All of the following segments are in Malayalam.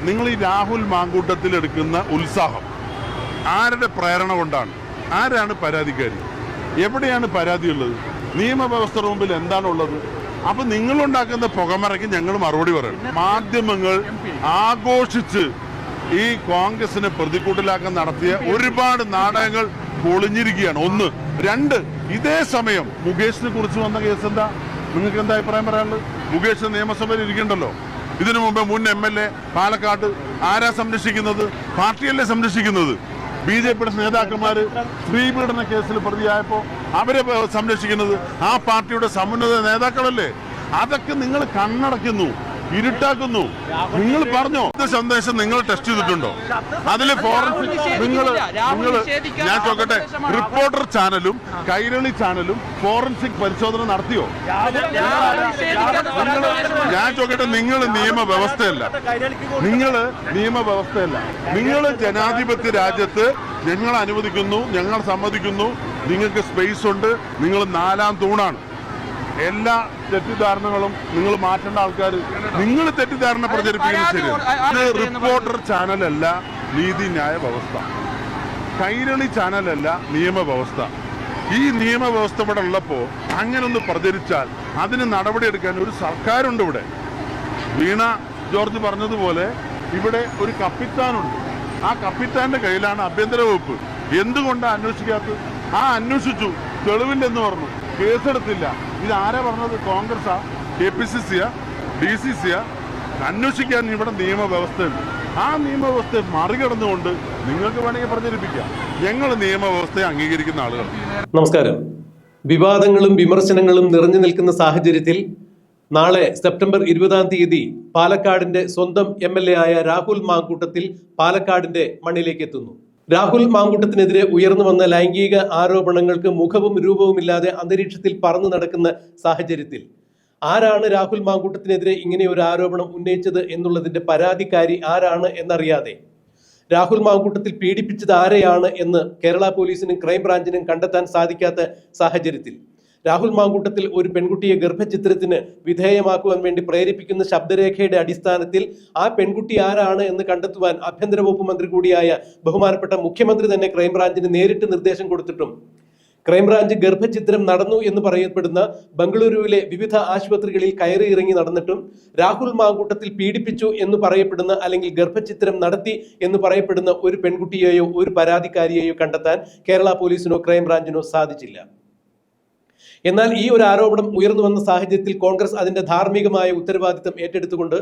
നിങ്ങൾ ഈ രാഹുൽ മാങ്കൂട്ടത്തിൽ എടുക്കുന്ന ഉത്സാഹം ആരുടെ പ്രേരണ കൊണ്ടാണ്? ആരാണ് പരാതിക്കാരി? എവിടെയാണ് പരാതിയുള്ളത്? നിയമവ്യവസ്ഥയുടെ മുമ്പിൽ എന്താണുള്ളത്? അപ്പൊ നിങ്ങളുണ്ടാക്കുന്ന പുകമറയ്ക്ക് ഞങ്ങൾ മറുപടി പറയണം. മാധ്യമങ്ങൾ ആഘോഷിച്ച് ഈ കോൺഗ്രസിനെ പ്രതിക്കൂട്ടിലാക്കാൻ നടത്തിയ ഒരുപാട് നാടകങ്ങൾ പൊളിഞ്ഞിരിക്കുകയാണ്. ഒന്ന്. രണ്ട്. ഇതേ സമയം മുകേഷിനെ കുറിച്ച് വന്ന കേസ് എന്താ? നിങ്ങൾക്ക് എന്താ അഭിപ്രായം പറയാനുള്ളത്? മുകേഷ് നിയമസഭയിൽ ഇരിക്കണ്ടല്ലോ. ഇതിനു മുമ്പ് മുൻ എം എൽ എ പാലക്കാട് ആരാ സംരക്ഷിക്കുന്നത്? പാർട്ടിയല്ലേ സംരക്ഷിക്കുന്നത്? ബി ജെ പിയുടെ നേതാക്കന്മാർ സ്ത്രീ പീഡന കേസിൽ പ്രതിയായപ്പോൾ അവരെ സംരക്ഷിക്കുന്നത് ആ പാർട്ടിയുടെ സമുന്നത നേതാക്കളല്ലേ? അതൊക്കെ നിങ്ങൾ കണ്ണടയ്ക്കുന്നു. ഇരുട്ടാക്കുന്നു. നിങ്ങൾ പറഞ്ഞോ? സന്ദേശം നിങ്ങൾ ടെസ്റ്റ് ചെയ്തിട്ടുണ്ടോ? അതിൽ ഫോറൻസിക് നിങ്ങൾ നിങ്ങൾ ഞാൻ ചോക്കട്ടെ. റിപ്പോർട്ടർ ചാനലും കൈരളി ചാനലും ഫോറൻസിക് പരിശോധന നടത്തിയോ? ഞാൻ ചോക്കട്ടെ നിങ്ങൾ നിയമവ്യവസ്ഥയല്ല. നിങ്ങൾ നിയമവ്യവസ്ഥയല്ല. നിങ്ങൾ ജനാധിപത്യ രാജ്യത്ത് ഞങ്ങൾ അനുവദിക്കുന്നു ഞങ്ങൾ സമ്മതിക്കുന്നു. നിങ്ങൾക്ക് സ്പേസ് ഉണ്ട് നിങ്ങൾ നാലാം തൂണാണ്. എല്ലാ തെറ്റിദ്ധാരണകളും നിങ്ങൾ മാറ്റേണ്ട ആൾക്കാർ നിങ്ങൾ തെറ്റിദ്ധാരണ പ്രചരിപ്പിക്കുന്നത് ശരിയാണ് റിപ്പോർട്ടർ ചാനലല്ല നീതിന്യായ വ്യവസ്ഥ കൈരളി ചാനലല്ല നിയമവ്യവസ്ഥ. ഈ നിയമവ്യവസ്ഥ ഇവിടെ ഉള്ളപ്പോൾ അങ്ങനെ ഒന്ന് പ്രചരിച്ചാൽ അതിന് നടപടിയെടുക്കാൻ ഒരു സർക്കാരുണ്ട് ഇവിടെ. വീണ ജോർജ് പറഞ്ഞതുപോലെ ഇവിടെ ഒരു കപ്പിത്താനുണ്ട്. ആ കപ്പിത്താന്റെ കയ്യിലാണ് ആഭ്യന്തര വകുപ്പ്. എന്തുകൊണ്ടാണ് അന്വേഷിക്കാത്തത്? ആ അന്വേഷിച്ചു. തെളിവില്ലെന്ന് പറഞ്ഞു. കേസെടുത്തില്ല. ഇത് ആരാ പറഞ്ഞത്? കോൺഗ്രസാ കെ പി സി സിയാ? ഡി സി സിയാ? അന്വേഷിക്കാൻ ഇവിടെ നിയമവ്യവസ്ഥയുണ്ട്. ആ നിയമവ്യവസ്ഥയെ മറികടന്നുകൊണ്ട് നിങ്ങൾക്ക് വേണമെങ്കിൽ പ്രചരിപ്പിക്കാം. ഞങ്ങൾ നിയമവ്യവസ്ഥയെ അംഗീകരിക്കുന്ന ആളുകൾ നമസ്കാരം. വിവാദങ്ങളും വിമർശനങ്ങളും നിറഞ്ഞു നിൽക്കുന്ന സാഹചര്യത്തിൽ നാളെ സെപ്റ്റംബർ ഇരുപതാം തീയതി പാലക്കാടിന്റെ സ്വന്തം എ ആയ രാഹുൽ മാങ്കൂട്ടത്തിൽ പാലക്കാടിന്റെ മണ്ണിലേക്ക് എത്തുന്നു. രാഹുൽ മാങ്കൂട്ടത്തിനെതിരെ ഉയർന്നു വന്ന ലൈംഗിക ആരോപണങ്ങൾക്ക് മുഖവും രൂപവുമില്ലാതെ അന്തരീക്ഷത്തിൽ പറന്നു നടക്കുന്ന സാഹചര്യത്തിൽ ആരാണ് രാഹുൽ മാങ്കൂട്ടത്തിനെതിരെ ഇങ്ങനെ ഒരു ആരോപണം ഉന്നയിച്ചത് എന്നുള്ളതിന്റെ പരാതിക്കാരി ആരാണ് എന്നറിയാതെ രാഹുൽ മാങ്കൂട്ടത്തിൽ പീഡിപ്പിച്ചത് ആരെയാണ് എന്ന് കേരള പോലീസിനും ക്രൈംബ്രാഞ്ചിനും കണ്ടെത്താൻ സാധിക്കാത്ത സാഹചര്യത്തിൽ രാഹുൽ മാങ്കൂട്ടത്തിൽ ഒരു പെൺകുട്ടിയെ ഗർഭചിത്രത്തിന് വിധേയമാക്കുവാൻ വേണ്ടി പ്രേരിപ്പിക്കുന്ന ശബ്ദരേഖയുടെ അടിസ്ഥാനത്തിൽ ആ പെൺകുട്ടി ആരാണ് എന്ന് കണ്ടെത്തുവാൻ ആഭ്യന്തര വകുപ്പ് മന്ത്രി കൂടിയായ ബഹുമാനപ്പെട്ട മുഖ്യമന്ത്രി തന്നെ ക്രൈംബ്രാഞ്ചിന് നേരിട്ട് നിർദ്ദേശം കൊടുത്തിട്ടും. ക്രൈംബ്രാഞ്ച് ഗർഭചിത്രം നടന്നു എന്ന് പറയപ്പെടുന്ന ബംഗളൂരുവിലെ വിവിധ ആശുപത്രികളിൽ കയറി ഇറങ്ങി നടന്നിട്ടും രാഹുൽ മാങ്കൂട്ടത്തിൽ പീഡിപ്പിച്ചു എന്ന് പറയപ്പെടുന്ന അല്ലെങ്കിൽ ഗർഭചിത്രം നടത്തി എന്ന് പറയപ്പെടുന്ന ഒരു പെൺകുട്ടിയെയോ ഒരു പരാതിക്കാരിയെയോ കണ്ടെത്താൻ കേരള പോലീസിനോ ക്രൈംബ്രാഞ്ചിനോ സാധിച്ചില്ല. എന്നാൽ ഈ ഒരു ആരോപണം ഉയർന്നു വന്ന സാഹചര്യത്തിൽ കോൺഗ്രസ് അതിന്റെ ധാർമ്മികമായ ഉത്തരവാദിത്തം ഏറ്റെടുത്തുകൊണ്ട്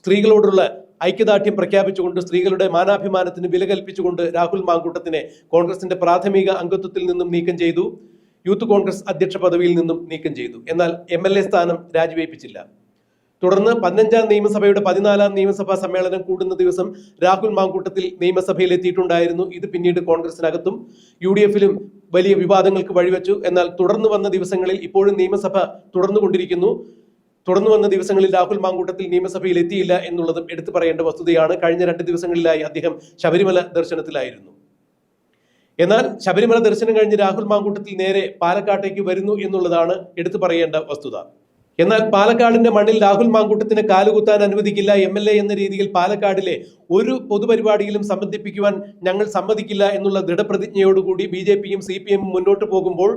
സ്ത്രീകളോടുള്ള ഐക്യദാർഢ്യം പ്രഖ്യാപിച്ചുകൊണ്ട് സ്ത്രീകളുടെ മാനാഭിമാനത്തിന് വില കൽപ്പിച്ചുകൊണ്ട് രാഹുൽ മാങ്കൂട്ടത്തിനെ കോൺഗ്രസിന്റെ പ്രാഥമിക അംഗത്വത്തിൽ നിന്നും നീക്കം ചെയ്തു. യൂത്ത് കോൺഗ്രസ് അധ്യക്ഷ പദവിയിൽ നിന്നും നീക്കം ചെയ്തു. എന്നാൽ എം സ്ഥാനം രാജിവെപ്പിച്ചില്ല. തുടർന്ന് പതിനഞ്ചാം നിയമസഭയുടെ പതിനാലാം നിയമസഭാ സമ്മേളനം കൂടുന്ന ദിവസം രാഹുൽ മാങ്കൂട്ടത്തിൽ നിയമസഭയിൽ എത്തിയിട്ടുണ്ടായിരുന്നു. ഇത് പിന്നീട് കോൺഗ്രസിനകത്തും യു ഡി എഫിലും വലിയ വിവാദങ്ങൾക്ക് വഴിവെച്ചു. എന്നാൽ തുടർന്ന് വന്ന ദിവസങ്ങളിൽ ഇപ്പോഴും നിയമസഭ തുടർന്നുകൊണ്ടിരിക്കുന്നു. തുടർന്നു വന്ന ദിവസങ്ങളിൽ രാഹുൽ മാങ്കൂട്ടത്തിൽ നിയമസഭയിൽ എത്തിയില്ല എന്നുള്ളതും എടുത്തു പറയേണ്ട വസ്തുതയാണ്. കഴിഞ്ഞ രണ്ട് ദിവസങ്ങളിലായി അദ്ദേഹം ശബരിമല ദർശനത്തിലായിരുന്നു. എന്നാൽ ശബരിമല ദർശനം കഴിഞ്ഞ് രാഹുൽ മാങ്കൂട്ടത്തിൽ നേരെ പാലക്കാട്ടേക്ക് വരുന്നു എന്നുള്ളതാണ് എടുത്തു പറയേണ്ട വസ്തുത. എന്നാൽ പാലക്കാടിന്റെ മണ്ണിൽ രാഹുൽ മാങ്കൂട്ടത്തിന് കാലുകുത്താൻ അനുവദിക്കില്ല. എം എൽ എ എന്ന രീതിയിൽ പാലക്കാടിലെ ഒരു പൊതുപരിപാടിയിലും സംബന്ധിപ്പിക്കുവാൻ ഞങ്ങൾ സമ്മതിക്കില്ല എന്നുള്ള ദൃഢപ്രതിജ്ഞയോടുകൂടി ബി ജെ പിയും സി പി എമ്മും മുന്നോട്ട് പോകുമ്പോൾ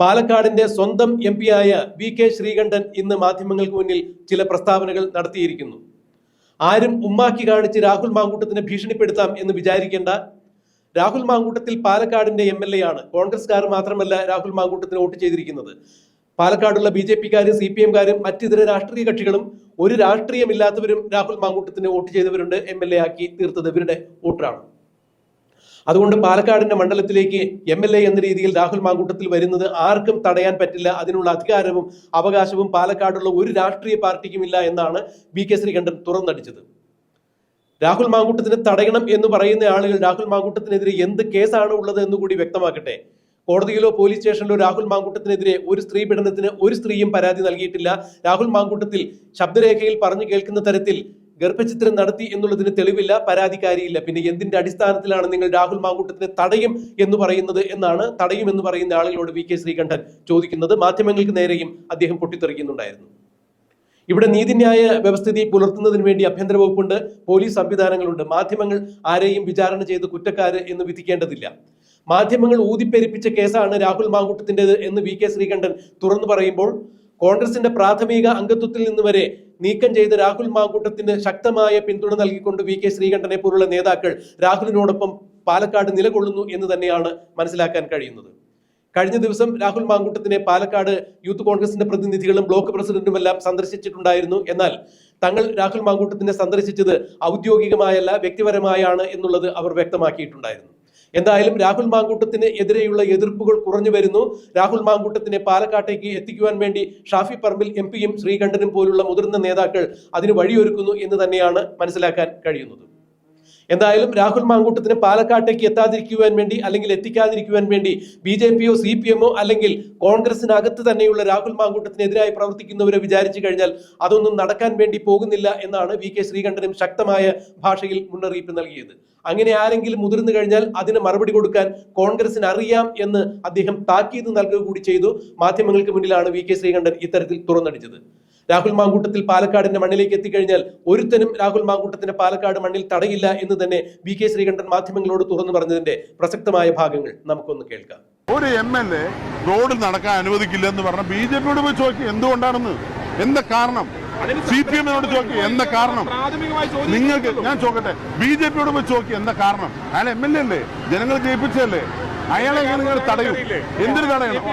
പാലക്കാടിന്റെ സ്വന്തം എം പി ആയ വി കെ ശ്രീകണ്ഠൻ ഇന്ന് മാധ്യമങ്ങൾക്ക് മുന്നിൽ ചില പ്രസ്താവനകൾ നടത്തിയിരിക്കുന്നു. ആരും ഉമ്മാക്കി കാണിച്ച് രാഹുൽ മാങ്കൂട്ടത്തിനെ ഭീഷണിപ്പെടുത്താം എന്ന് വിചാരിക്കേണ്ട. രാഹുൽ മാങ്കൂട്ടത്തിൽ പാലക്കാടിന്റെ എം എൽ എ ആണ്. കോൺഗ്രസ്കാർ മാത്രമല്ല രാഹുൽ മാങ്കൂട്ടത്തിന് വോട്ട് ചെയ്തിരിക്കുന്നത്. പാലക്കാടുള്ള ബി ജെ പിക്കാരും സി പി എംകാരും മറ്റിതര രാഷ്ട്രീയ കക്ഷികളും ഒരു രാഷ്ട്രീയമില്ലാത്തവരും രാഹുൽ മാങ്കൂട്ടത്തിന് വോട്ട് ചെയ്തവരുണ്ട്. എം എൽ എ ആക്കി തീർത്തത് ഇവരുടെ വോട്ടറാണ്. അതുകൊണ്ട് പാലക്കാടിന്റെ മണ്ഡലത്തിലേക്ക് എം എൽ എ എന്ന രീതിയിൽ രാഹുൽ മാങ്കൂട്ടത്തിൽ വരുന്നത് ആർക്കും തടയാൻ പറ്റില്ല. അതിനുള്ള അധികാരവും അവകാശവും പാലക്കാടുള്ള ഒരു രാഷ്ട്രീയ പാർട്ടിക്കുമില്ല എന്നാണ് ബി കെ ശ്രീകണ്ഠൻ തുറന്നടിച്ചത്. രാഹുൽ മാങ്കൂട്ടത്തിനെ തടയണം എന്ന് പറയുന്ന ആളുകൾ രാഹുൽ മാങ്കൂട്ടത്തിനെതിരെ എന്ത് കേസാണ് ഉള്ളത് എന്ന് കൂടി വ്യക്തമാക്കട്ടെ. കോടതിയിലോ പോലീസ് സ്റ്റേഷനിലോ രാഹുൽ മാങ്കൂട്ടത്തിനെതിരെ ഒരു സ്ത്രീ പീഡനത്തിന് ഒരു സ്ത്രീയും പരാതി നൽകിയിട്ടില്ല. രാഹുൽ മാങ്കൂട്ടത്തിൽ ശബ്ദരേഖയിൽ പറഞ്ഞു കേൾക്കുന്ന തരത്തിൽ ഗർഭചിത്രം നടത്തി എന്നുള്ളതിന് തെളിവില്ല പരാതിക്കാരിയില്ല. പിന്നെ എന്തിന്റെ അടിസ്ഥാനത്തിലാണ് നിങ്ങൾ രാഹുൽ മാങ്കൂട്ടത്തിനെ തടയും എന്ന് പറയുന്നത് എന്നാണ് തടയും എന്ന് പറയുന്ന ആളുകളോട് വി കെ ശ്രീകണ്ഠൻ ചോദിക്കുന്നത്. മാധ്യമങ്ങൾക്ക് നേരെയും അദ്ദേഹം പൊട്ടിത്തെറിക്കുന്നുണ്ടായിരുന്നു. ഇവിടെ നീതിന്യായ വ്യവസ്ഥിതി പുലർത്തുന്നതിന് വേണ്ടി ആഭ്യന്തര വകുപ്പുണ്ട് പോലീസ് സംവിധാനങ്ങളുണ്ട്. മാധ്യമങ്ങൾ ആരെയും വിചാരണ ചെയ്ത് കുറ്റക്കാര് എന്ന് വിധിക്കേണ്ടതില്ല. മാധ്യമങ്ങൾ ഊതിപ്പെരിപ്പിച്ച കേസാണ് രാഹുൽ മാങ്കൂട്ടത്തിന്റെത് എന്ന് വി കെ ശ്രീകണ്ഠൻ തുറന്നു പറയുമ്പോൾ കോൺഗ്രസിന്റെ പ്രാഥമിക അംഗത്വത്തിൽ നിന്ന് വരെ നീക്കം ചെയ്ത രാഹുൽ മാങ്കൂട്ടത്തിന് ശക്തമായ പിന്തുണ നൽകിക്കൊണ്ട് വി കെ ശ്രീകണ്ഠനെ പോലുള്ള നേതാക്കൾ രാഹുലിനോടൊപ്പം പാലക്കാട് നിലകൊള്ളുന്നു എന്ന് തന്നെയാണ് മനസ്സിലാക്കാൻ കഴിയുന്നത്. കഴിഞ്ഞ ദിവസം രാഹുൽ മാങ്കൂട്ടത്തിനെ പാലക്കാട് യൂത്ത് കോൺഗ്രസിന്റെ പ്രതിനിധികളും ബ്ലോക്ക് പ്രസിഡന്റുമെല്ലാം സന്ദർശിച്ചിട്ടുണ്ടായിരുന്നു. എന്നാൽ തങ്ങൾ രാഹുൽ മാങ്കൂട്ടത്തിനെ സന്ദർശിച്ചത് ഔദ്യോഗികമായല്ല വ്യക്തിപരമായാണ് എന്നുള്ളത് അവർ വ്യക്തമാക്കിയിട്ടുണ്ടായിരുന്നു. എന്തായാലും രാഹുൽ മാങ്കൂട്ടത്തിന് എതിരെയുള്ള എതിർപ്പുകൾ കുറഞ്ഞു വരുന്നു. രാഹുൽ മാങ്കൂട്ടത്തിനെ പാലക്കാട്ടേക്ക് എത്തിക്കുവാൻ വേണ്ടി ഷാഫി പറമ്പിൽ എം പിയും ശ്രീകണ്ഠനും പോലുള്ള മുതിർന്ന നേതാക്കൾ അതിന് വഴിയൊരുക്കുന്നു എന്ന് തന്നെയാണ് മനസ്സിലാക്കാൻ കഴിയുന്നത്. എന്തായാലും രാഹുൽ മാങ്കൂട്ടത്തിന് പാലക്കാട്ടേക്ക് എത്താതിരിക്കുവാൻ വേണ്ടി അല്ലെങ്കിൽ എത്തിക്കാതിരിക്കുവാൻ വേണ്ടി ബി ജെ പിയോ സി പി എമ്മോ അല്ലെങ്കിൽ കോൺഗ്രസിനകത്ത് തന്നെയുള്ള രാഹുൽ മാങ്കൂട്ടത്തിനെതിരായി പ്രവർത്തിക്കുന്നവരെ വിചാരിച്ചു കഴിഞ്ഞാൽ അതൊന്നും നടക്കാൻ വേണ്ടി പോകുന്നില്ല എന്നാണ് വി കെ ശ്രീകണ്ഠനും ശക്തമായ ഭാഷയിൽ മുന്നറിയിപ്പ് നൽകിയത്. അങ്ങനെ ആരെങ്കിലും മുതിർന്നു കഴിഞ്ഞാൽ അതിന് മറുപടി കൊടുക്കാൻ കോൺഗ്രസിന് അറിയാം എന്ന് അദ്ദേഹം താക്കീത് നൽകുക കൂടി ചെയ്തു. മാധ്യമങ്ങൾക്ക് മുന്നിലാണ് വി കെ ശ്രീകണ്ഠൻ ഇത്തരത്തിൽ തുറന്നടിച്ചത്. രാഹുൽ മാങ്കൂട്ടത്തിൽ പാലക്കാടിന്റെ മണ്ണിലേക്ക് എത്തിക്കഴിഞ്ഞാൽ ഒരുത്തനും രാഹുൽ മാങ്കൂട്ടത്തിന്റെ പാലക്കാട് മണ്ണിൽ തടയില്ല എന്ന് തന്നെ വി കെ ശ്രീകണ്ഠൻ മാധ്യമങ്ങളോട് തുറന്നു പറഞ്ഞതിന്റെ പ്രസക്തമായ ഭാഗങ്ങൾ നമുക്കൊന്ന് കേൾക്കാം. ഒരു എം എൽ എ റോഡ് നടക്കാൻ അനുവദിക്കില്ല എന്ന് പറഞ്ഞ ബി ജെ പിയോട് പോയി ചോദിക്കും എന്തുകൊണ്ടാണെന്ന്? എന്താ കാരണം? സി പി എമ്മിനോട് ചോദിക്കും എന്താ കാരണം? നിങ്ങൾക്ക് ഞാൻ ചോദിക്കട്ടെ ബി ജെ പിയോട് പോയി ചോദിക്കും എന്താ കാരണം? അയാൾ എം എൽ എ അല്ലേ? ജനങ്ങൾ ജയിപ്പിച്ചല്ലേ അയാളെ എങ്ങനെ നിങ്ങൾ തടയും? എന്തിനു തടയണം?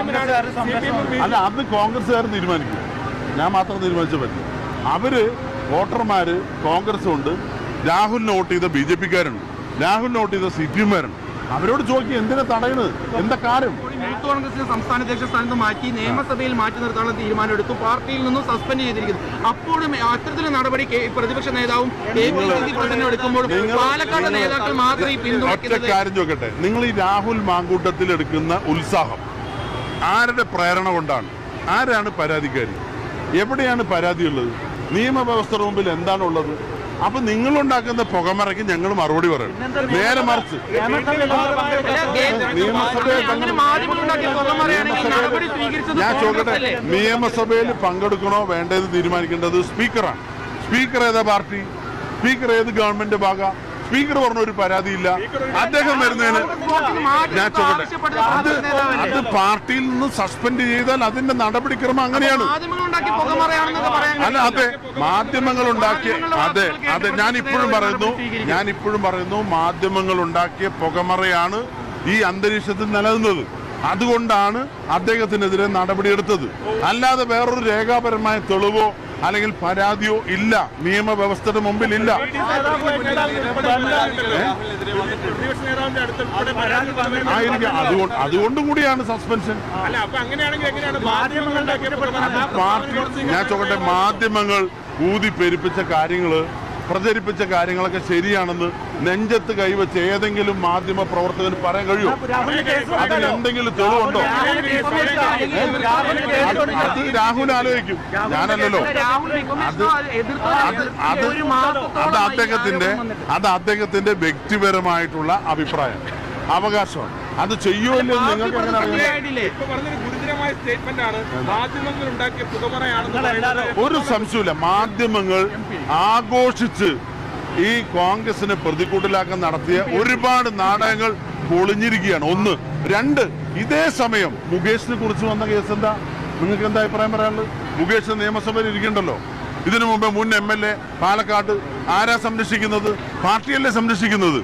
അല്ല അത് കോൺഗ്രസ്സുകാർ തീരുമാനിക്കും. ഞാൻ മാത്രം തീരുമാനിച്ച പറ്റും. അവർ വോട്ടർമാർ കോൺഗ്രസ് ഉണ്ട് രാഹുലിന് വോട്ട് ചെയ്ത ബി ജെ പിക്കാരുണ്ട് രാഹുലിന് വോട്ട് ചെയ്ത സി പി എമ്മാരുണ്ട് അവരോട് ചോദിക്കും എന്തിനാ തടയുന്നത് എന്താ കാര്യം? യൂത്ത് കോൺഗ്രസിന്റെ സംസ്ഥാന അധ്യക്ഷ സ്ഥാനത്ത് മാറ്റി നിയമസഭയിൽ മാറ്റി നിർത്താനുള്ള തീരുമാനമെടുത്തു. പാർട്ടിയിൽ നിന്നും സസ്പെൻഡ് ചെയ്തിരിക്കുന്നു. അപ്പോഴും അത്തരത്തിലുള്ള നടപടി പ്രതിപക്ഷ നേതാവും എടുക്കുമ്പോൾ പാലക്കാട് നേതാക്കൾ മാത്രം ഈ ഒറ്റ പിന്തുണയ്ക്കുന്നത് കാര്യം ചോദിക്കട്ടെ. നിങ്ങൾ ഈ രാഹുൽ മാങ്കൂട്ടത്തിൽ എടുക്കുന്ന ഉത്സാഹം ആരുടെ പ്രേരണ കൊണ്ടാണ്? ആരാണ് പരാതിക്കാരി? എവിടെയാണ് പരാതിയുള്ളത്? നിയമവ്യവസ്ഥയുടെ മുമ്പിൽ എന്താണുള്ളത്? അപ്പൊ നിങ്ങളുണ്ടാക്കുന്ന പുകമറയ്ക്ക് ഞങ്ങൾ മറുപടി പറയണം നേരെ മറിച്ച്. ഞാൻ ചോദിക്കട്ടെ നിയമസഭയിൽ പങ്കെടുക്കണോ വേണ്ടത് തീരുമാനിക്കേണ്ടത് സ്പീക്കറാണ്. സ്പീക്കർ ഏതാ പാർട്ടി? സ്പീക്കർ ഏത് ഗവൺമെന്റ് ഭാഗ? സ്പീക്കർ പറഞ്ഞ ഒരു പരാതിയില്ല. അദ്ദേഹം വരുന്നതിന് ഞാൻ അത് അത് പാർട്ടിയിൽ നിന്ന് സസ്പെൻഡ് ചെയ്താൽ അതിന്റെ നടപടിക്രമം അങ്ങനെയാണ്. അല്ല അതെ മാധ്യമങ്ങൾ ഉണ്ടാക്കിയ അതെ അതെ ഞാൻ ഇപ്പോഴും പറയുന്നു ഞാൻ ഇപ്പോഴും പറയുന്നു മാധ്യമങ്ങൾ ഉണ്ടാക്കിയ പുകമറയാണ് ഈ അന്തരീക്ഷത്തിൽ നിലനിന്നത്. അതുകൊണ്ടാണ് അദ്ദേഹത്തിനെതിരെ നടപടിയെടുത്തത്. അല്ലാതെ വേറൊരു രേഖാപരമായ തെളിവോ അല്ലെങ്കിൽ പരാതിയോ ഇല്ല. നിയമവ്യവസ്ഥയുടെ മുമ്പിൽ ഇല്ല ആയിരിക്കാം. അതുകൊണ്ട് അതുകൊണ്ടും കൂടിയാണ് സസ്പെൻഷൻ. ഞാൻ ചോക്കട്ടെ മാധ്യമങ്ങൾ ഊതി പെരുപ്പിച്ച കാര്യങ്ങൾ പ്രചരിപ്പിച്ച കാര്യങ്ങളൊക്കെ ശരിയാണെന്ന് നെഞ്ചത്ത് കൈവച്ച് ഏതെങ്കിലും മാധ്യമ പ്രവർത്തകന് പറയാൻ കഴിയുമോ? അതിന് എന്തെങ്കിലും തെളിവുണ്ടോ? അത് രാഹുൽ ആലോചിക്കും. ഞാനല്ലല്ലോ. അത് അത് അത് അത് അദ്ദേഹത്തിന്റെ അത് അദ്ദേഹത്തിന്റെ വ്യക്തിപരമായിട്ടുള്ള അഭിപ്രായം. അവകാശമാണ്. അത് ചെയ്യുമല്ലോ എന്ന് നിങ്ങൾക്ക് എങ്ങനെ അറിയാം? ഗുരുതരമായ സ്റ്റേറ്റ്മെന്റ് ആണ്. മാധ്യമങ്ങൾ ഉണ്ടാക്കിയ പുകമറയാണെന്ന് ഒരു സംശയമില്ല മാധ്യമങ്ങൾ ആഘോഷിച്ച് ഈ കോൺഗ്രസിനെ പ്രതികൂട്ടിലാക്കാൻ നടത്തിയ ഒരുപാട് നാടകങ്ങൾ പൊളിഞ്ഞിരിക്കുകയാണ്. ഒന്ന്. രണ്ട്. ഇതേ സമയം മുകേഷിനെ കുറിച്ച് വന്ന കേസ് എന്താ? നിങ്ങൾക്ക് എന്താ അഭിപ്രായം പറയാനുള്ളത്? മുകേഷ് നിയമസഭയിൽ ഇരിക്കണ്ടല്ലോ. ഇതിനു മുമ്പ് മുൻ എം എൽ എ പാലക്കാട് ആരാ സംരക്ഷിക്കുന്നത്? പാർട്ടിയല്ലേ സംരക്ഷിക്കുന്നത്?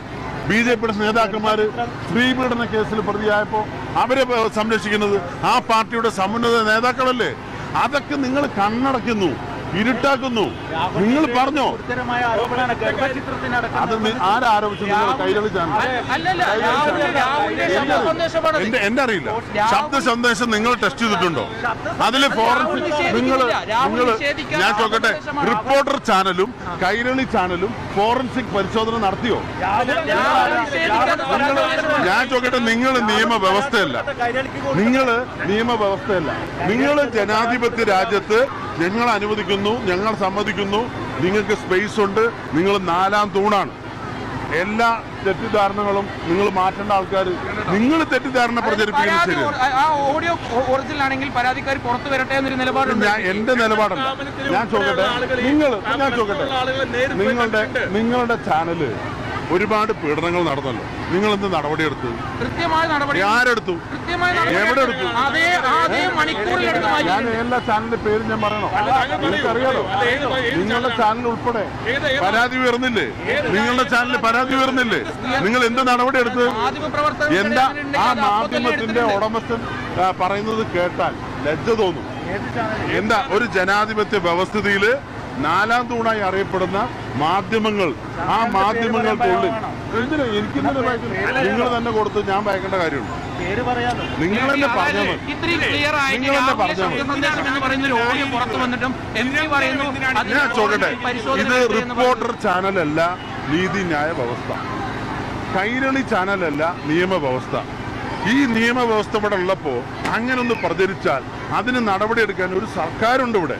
ബി ജെ പിയുടെ നേതാക്കന്മാർ സ്ത്രീപീഡന കേസിൽ പ്രതിയായപ്പോൾ അവരെ സംരക്ഷിക്കുന്നത് ആ പാർട്ടിയുടെ സമുന്നത നേതാക്കളല്ലേ? അതൊക്കെ നിങ്ങൾ കണ്ണടക്കുന്നു ഇരുട്ടാക്കുന്നു. നിങ്ങൾ പറഞ്ഞോ? അത് ആരോപിച്ചു നിങ്ങൾ കൈരളിച്ചാണ്. ശബ്ദ സന്ദേശമാണ്. എന്റെ അറിയില്ല. ശബ്ദ സന്ദേശം നിങ്ങൾ ടെസ്റ്റ് ചെയ്തിട്ടുണ്ടോ? അതിൽ ഫോറൻസിക് നിങ്ങൾ നിങ്ങൾ ഞാൻ നോക്കട്ടെ റിപ്പോർട്ടർ ചാനലും കൈരളി ചാനലും ഫോറൻസിക് പരിശോധന നടത്തിയോ? ഞാൻ നോക്കട്ടെ നിങ്ങൾ നിയമവ്യവസ്ഥയല്ല. നിങ്ങൾ നിയമവ്യവസ്ഥയല്ല. നിങ്ങൾ ജനാധിപത്യ രാജ്യത്ത് ഞങ്ങൾ അനുവദിക്കുന്നു ഞങ്ങൾ സമ്മതിക്കുന്നു. നിങ്ങൾക്ക് സ്പേസ് ഉണ്ട് നിങ്ങൾ നാലാം തൂണാണ്. എല്ലാ തെറ്റിദ്ധാരണകളും നിങ്ങൾ മാറ്റേണ്ട ആൾക്കാർ നിങ്ങൾ തെറ്റിദ്ധാരണ പ്രചരിപ്പിക്കുന്നത് ശരിയാണ്. ആ ഓഡിയോ ഒറിജിനൽ ആണെങ്കിൽ പരാതിക്കാർ പുറത്തു വരട്ടെ എന്നൊരു നിലപാടുണ്ട്. ഞാൻ എന്റെ നിലപാടല്ല. ഞാൻ ചോദിക്കട്ടെ? നിങ്ങൾ ഞാൻ ചോദിക്കട്ടെ? നിങ്ങളുടെ നിങ്ങളുടെ ചാനൽ ഒരുപാട് പീഡനങ്ങൾ നടന്നല്ലോ. നിങ്ങൾ എന്ത് എടുത്തു? കൃത്യമായ നടപടി. ആരെടുത്തു? എവിടെ എടുത്തു? ഞാൻ എല്ലാ ചാനലിന്റെ പേര് ഞാൻ പറയണോ? എനിക്കറിയാലോ. നിങ്ങൾക്കറിയാലോ? നിങ്ങളുടെ ചാനൽ ഉൾപ്പെടെ പരാതി ഉയർന്നില്ലേ? നിങ്ങളുടെ ചാനലിൽ പരാതി ഉയർന്നില്ലേ? നിങ്ങൾ എന്ത് നടപടി എടുത്ത്? എന്താ ആ മാധ്യമത്തിന്റെ ഉടമസ്ഥൻ പറയുന്നത് കേട്ടാൽ ലജ്ജ തോന്നും. എന്താ ഒരു ജനാധിപത്യ വ്യവസ്ഥിതിയിൽ നാലാം തൂണായി അറിയപ്പെടുന്ന മാധ്യമങ്ങൾ ആ മാധ്യമങ്ങൾക്കുള്ളിൽ എന്തിനാ എനിക്ക് നിങ്ങൾ തന്നെ കൊടുത്ത് ഞാൻ ഭയക്കേണ്ട കാര്യമുണ്ട്. നിങ്ങൾ തന്നെ പറഞ്ഞത് മതി. ക്ലിയർ ആയിട്ട് നിങ്ങൾ തന്നെ രാവിലെ പറഞ്ഞാൽ മതി. ശബ്ദ സന്ദേശം എന്ന് പറയുന്ന ഒരു ഓഡിയോ പുറത്തു വന്നിട്ടും എം പറയുന്നു അതിന് ഞാൻ ചോദിക്കട്ടെ. ഇത് റിപ്പോർട്ടർ ചാനലല്ല നീതിന്യായ വ്യവസ്ഥ. കൈരളി ചാനലല്ല നിയമവ്യവസ്ഥ. ഈ നിയമവ്യവസ്ഥ ഇവിടെ ഉള്ളപ്പോ അങ്ങനൊന്ന് പ്രചരിച്ചാൽ അതിന് നടപടിയെടുക്കാൻ ഒരു സർക്കാരുണ്ട് ഇവിടെ.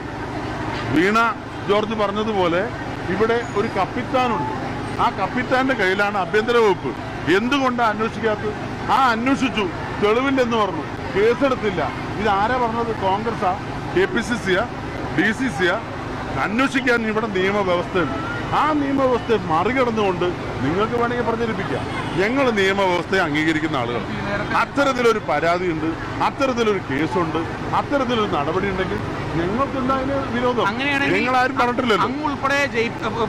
വീണ ജോർജ് പറഞ്ഞതുപോലെ ഇവിടെ ഒരു കപ്പിത്താനുണ്ട്. ആ കപ്പിത്താന്റെ കയ്യിലാണ് ആഭ്യന്തര വകുപ്പ്. എന്തുകൊണ്ടാണ് അന്വേഷിക്കാത്തത്? ആ അന്വേഷിച്ചു. തെളിവില്ലെന്ന് പറഞ്ഞു. കേസെടുത്തില്ല. ഇത് ആരാ പറഞ്ഞത്? കോൺഗ്രസാ കെ പി സി സിയാ? ഡി സി സിയാ? അന്വേഷിക്കാൻ ഇവിടെ നിയമവ്യവസ്ഥയുണ്ട്. ആ നിയമവ്യവസ്ഥയെ മറികടന്നുകൊണ്ട് നിങ്ങൾക്ക് വേണമെങ്കിൽ പ്രചരിപ്പിക്കാം ഞങ്ങൾ നിയമവ്യവസ്ഥയെ അംഗീകരിക്കുന്ന ആളുകൾ. അത്തരത്തിലൊരു പരാതിയുണ്ട് അത്തരത്തിലൊരു കേസുണ്ട് അത്തരത്തിലൊരു നടപടി ഉണ്ടെങ്കിൽ ഞങ്ങൾക്ക് അതിന് വിരോധം? നിങ്ങൾ ആരും പറഞ്ഞിട്ടില്ലല്ലോ. അങ്ങ് ഉൾപ്പെടെ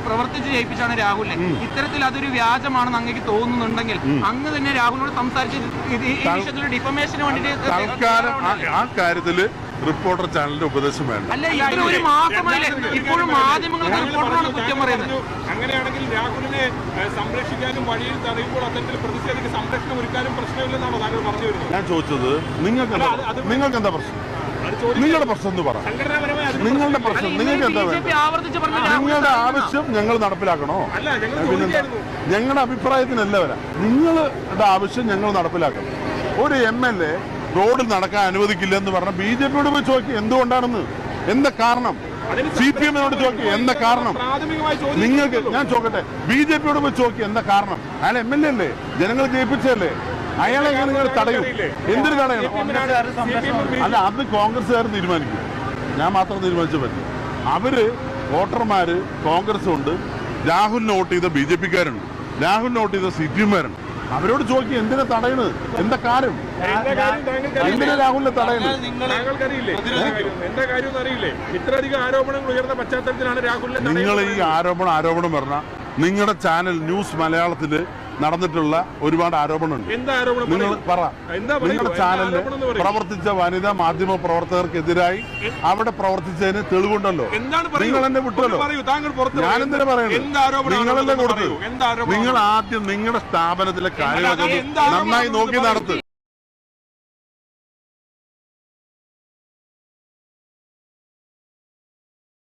പ്രവർത്തിച്ച് ജയിപ്പിച്ചാണ് രാഹുലിനെ ഇത്തരത്തിൽ അതൊരു വ്യാജമാണെന്ന് അങ്ങേക്ക് തോന്നുന്നുണ്ടെങ്കിൽ അങ്ങ് തന്നെ രാഹുലിനോട് സംസാരിച്ച് ഡിഫമേഷന് വേണ്ടിയിട്ട് തൽക്കാലം ആ- ആ കാര്യത്തിൽ റിപ്പോർട്ടർ ചാനലിന്റെ ഉപദേശം വേണ്ട. ഇപ്പോഴും മാധ്യമങ്ങൾക്ക് റിപ്പോർട്ടറാണ് കുറ്റം പറയുന്നത്. അങ്ങനെയാണെങ്കിൽ രാഹുലിനെ സംരക്ഷിക്കാനും വഴിയിൽ തടയുമ്പോൾ അദ്ദേഹത്തിന് പ്രതിഷേധിക്ക് സംരക്ഷണം ഒരുക്കാനും പ്രശ്നമില്ലെന്നാണോ താങ്കൾ പറഞ്ഞു വരുന്നത്? ഞാൻ ചോദിച്ചത് നിങ്ങൾക്ക് നിങ്ങൾക്ക് എന്താ പ്രശ്നം? നിങ്ങളുടെ പ്രശ്നം എന്ന് പറ. നിങ്ങളുടെ പ്രശ്നം നിങ്ങൾക്ക് എന്താ നിങ്ങളുടെ ആവശ്യം ഞങ്ങൾ നടപ്പിലാക്കണോ? അല്ല ഞങ്ങൾ പിന്നെന്താ ഞങ്ങളുടെ അഭിപ്രായത്തിനല്ല വരാം. നിങ്ങളുടെ ആവശ്യം ഞങ്ങൾ നടപ്പിലാക്കണം. ഒരു എം എൽ എ റോഡിൽ നടക്കാൻ അനുവദിക്കില്ല എന്ന് പറഞ്ഞ ബി ജെ പിയോട് പോയി ചോദിക്കും എന്തുകൊണ്ടാണെന്ന്? എന്താ കാരണം? സി പി എമ്മിനോട് ചോദിക്കും എന്താ കാരണം? നിങ്ങൾക്ക് ഞാൻ ചോദിക്കട്ടെ ബി ജെ പിയോട് പോയി ചോദിക്കും എന്താ കാരണം? അയാൾ എം എൽ എ അല്ലേ? ജനങ്ങൾ ജയിപ്പിച്ചല്ലേ അയാളെ ഞാൻ നിങ്ങൾ തടയും. എന്തിനു തടയണം? അല്ല അത് കോൺഗ്രസ്സുകാർ തീരുമാനിക്കും. ഞാൻ മാത്രം തീരുമാനിച്ചു പറ്റും അവർ വോട്ടർമാര് കോൺഗ്രസ് ഉണ്ട് രാഹുലിന് വോട്ട് ചെയ്ത ബി ജെ പിക്കാരുണ്ട് രാഹുലിന് വോട്ട് ചെയ്ത സി പി എമ്മാരുണ്ട് അവരോട് ചോദിക്കും എന്തിനാ തടയണത്? എന്താ കാര്യം? എന്തിനാ രാഹുലിനെ തടയണത്? ഇത്രയധികം ആരോപണങ്ങൾ ഉയർന്ന പശ്ചാത്തലത്തിലാണ് രാഹുലിനെ നിങ്ങൾ ഈ ആരോപണം ആരോപണം പറഞ്ഞ നിങ്ങളുടെ ചാനൽ ന്യൂസ് മലയാളത്തിൽ നടന്നിട്ടുള്ള ഒരുപാട് ആരോപണമുണ്ട്. നിങ്ങൾ പറ? നിങ്ങളുടെ ചാനലിൽ? പ്രവർത്തിച്ച വനിതാ മാധ്യമ പ്രവർത്തകർക്കെതിരായി അവിടെ പ്രവർത്തിച്ചതിന് തെളിവുണ്ടല്ലോ? നിങ്ങൾ എന്നെ വിട്ടല്ലോ. ഞാനെന്തിനു പറയുന്നത് നിങ്ങളല്ലേ കൊടുത്ത് നിങ്ങൾ ആദ്യം നിങ്ങളുടെ സ്ഥാപനത്തിലെ കാര്യങ്ങൾ കാര്യങ്ങളൊക്കെ നന്നായി നോക്കി നടത്ത്.